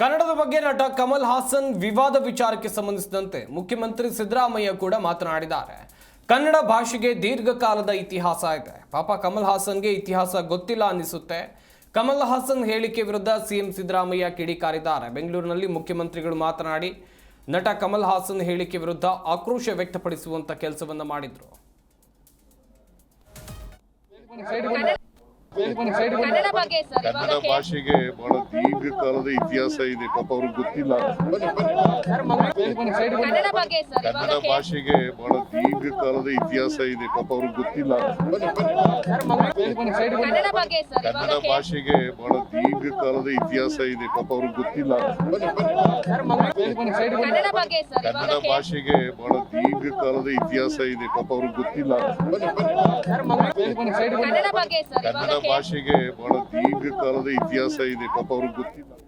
ಕನ್ನಡದ ಬಗ್ಗೆ ನಟ ಕಮಲ್ ಹಾಸನ್ ವಿವಾದ ವಿಚಾರಕ್ಕೆ ಸಂಬಂಧಿಸಿದಂತೆ ಮುಖ್ಯಮಂತ್ರಿ ಸಿದ್ದರಾಮಯ್ಯ ಕೂಡ ಮಾತನಾಡಿದ್ದಾರೆ. ಕನ್ನಡ ಭಾಷೆಗೆ ದೀರ್ಘಕಾಲದ ಇತಿಹಾಸ ಇದೆ. ಪಾಪ ಕಮಲ್ ಹಾಸನ್ಗೆ ಇತಿಹಾಸ ಗೊತ್ತಿಲ್ಲ ಅನ್ನಿಸುತ್ತೆ. ಕಮಲ್ ಹಾಸನ್ ಹೇಳಿಕೆ ವಿರುದ್ಧ ಸಿಎಂ ಸಿದ್ದರಾಮಯ್ಯ ಕಿಡಿಕಾರಿದ್ದಾರೆ. ಬೆಂಗಳೂರಿನಲ್ಲಿ ಮುಖ್ಯಮಂತ್ರಿಗಳು ಮಾತನಾಡಿ, ನಟ ಕಮಲ್ ಹಾಸನ್ ಹೇಳಿಕೆ ವಿರುದ್ಧ ಆಕ್ರೋಶ ವ್ಯಕ್ತಪಡಿಸುವಂತ ಕೆಲಸವನ್ನ ಮಾಡಿದ್ರು. ಕನ್ನಡ ಭಾಷೆಗೆ ಬಹಳ ದೀರ್ಘಕಾಲದ ಇತಿಹಾಸ ಇದೆ. ಪಾಪ ಅವ್ರಿಗೆ ಗೊತ್ತಿಲ್ಲ. ಕನ್ನಡ ಭಾಷೆಗೆ ಬಹಳ ದೀರ್ಘಕಾಲದ ಇತಿಹಾಸ ಇದೆ. ಪಾಪ ಅವ್ರಿಗೆ ಗೊತ್ತಿಲ್ಲ. ಕನ್ನಡ ಭಾಷೆಗೆ ಬಹಳ ದೀರ್ಘಕಾಲದ ಇತಿಹಾಸ ಇದೆ. ಪಾಪ ಅವ್ರಿಗೆ ಗೊತ್ತಿಲ್ಲ. ಕನ್ನಡ ಭಾಷೆಗೆ ಬಹಳ ದೀರ್ಘಕಾಲದ ಇತಿಹಾಸ ಇದೆ. ಪಾಪ ಅವ್ರಿಗೆ ಗೊತ್ತಿಲ್ಲ. ಕನ್ನಡ ಭಾಷೆಗೆ ಬಹಳ ದೀರ್ಘಕಾಲದ ಇತಿಹಾಸ ಇದೆ. ಪಾಪ ಅವ್ರಿಗೆ ಗೊತ್ತಿಲ್ಲ.